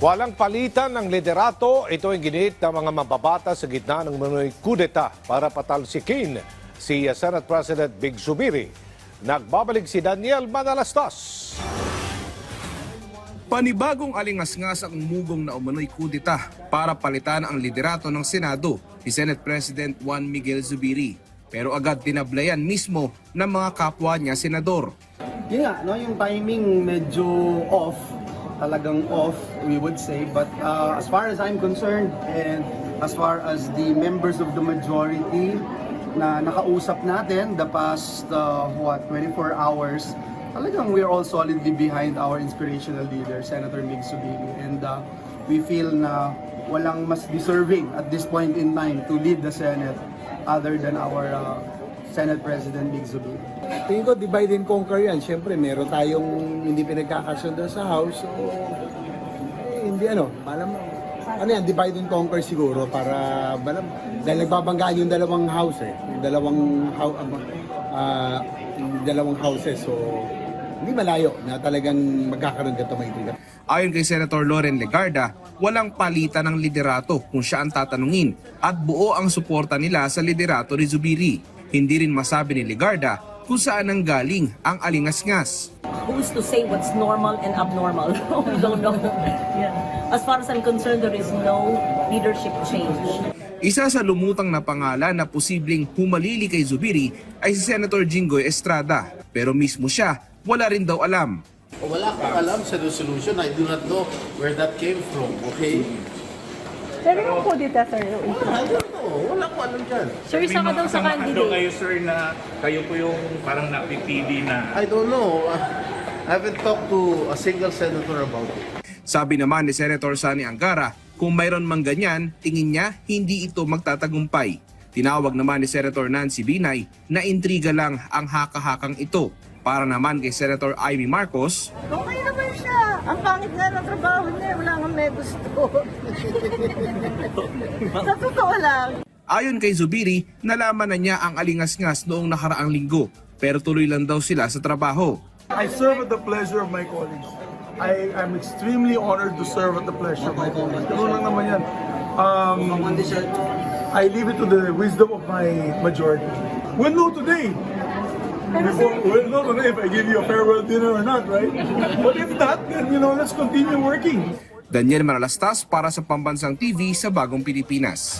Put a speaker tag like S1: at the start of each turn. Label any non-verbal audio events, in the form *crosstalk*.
S1: Walang palitan ng liderato, ito ang ginit ng mga mababata sa gitna ng manoy kudeta para patalsikin si Senate President Big Subiri. Nagbabalik si Daniel Manalastas.
S2: Panibagong alingas-ngas ang umugong na umano'y kudita para palitan ang liderato ng Senado ni Senate President Juan Miguel Zubiri. Pero agad tinablayan mismo ng mga kapwa niya senador.
S3: Yun nga, no, yung timing medyo off, talagang off, we would say. But uh, as far as I'm concerned, and as far as the members of the majority na nakausap natin the past, uh, what, 24 hours, talagang we're all solidly behind our inspirational leader, Senator Mig Subiri. And uh, we feel na walang mas deserving at this point in time to lead the Senate other than our uh, Senate President Mig Subiri.
S4: Tingin ko divide and conquer yan. Siyempre, meron tayong hindi pinagkakasundo sa house. So, eh, hindi ano, alam mo, ano yan, divide and conquer siguro para, alam, dahil nagbabanggaan yung dalawang house eh. Yung dalawang, hou- ah, yung dalawang houses. So, hindi malayo na talagang magkakaroon ka tumaitigan.
S2: Ayon kay Senator Loren Legarda, walang palitan ng liderato kung siya ang tatanungin at buo ang suporta nila sa liderato ni Zubiri. Hindi rin masabi ni Legarda kung saan ang galing ang alingas-ngas.
S5: who's to say what's normal and abnormal? *laughs* we don't know. Yeah. As far as I'm concerned, there is no leadership change.
S2: Isa sa lumutang na pangalan na posibleng humalili kay Zubiri ay si Senator Jinggoy Estrada. Pero mismo siya, wala rin daw alam.
S6: Wala akong alam sa resolution. I do not know where that came from. Okay?
S7: Pero yung kudita, sir, yung
S6: don't know. Wala akong alam dyan.
S7: Sir, isa ka daw sa candidate.
S8: kayo sir na kayo po yung parang napipili na
S6: I don't know. I haven't talked to a single senator about it.
S2: Sabi naman ni Senator Sani Angara, kung mayroon mang ganyan, tingin niya hindi ito magtatagumpay. Tinawag naman ni Senator Nancy Binay na intriga lang ang haka-hakang ito. Para naman kay Senator Amy Marcos,
S7: Okay naman siya. Ang pangit nga ng trabaho niya. Wala nga may gusto. *laughs* sa totoo lang.
S2: ayon kay Zubiri, nalaman na niya ang alingas-ngas noong nakaraang linggo pero tuloy lang daw sila sa trabaho.
S9: I serve at the pleasure of my colleagues. I am extremely honored to serve at the pleasure of my colleagues. Ganun lang naman yan. Um, I leave it to the wisdom of my majority. We'll know today. Before, we'll know today if I give you a farewell dinner or not, right? But if not, then, you know, let's continue working.
S2: Daniel Manalastas para sa Pambansang TV sa Bagong Pilipinas.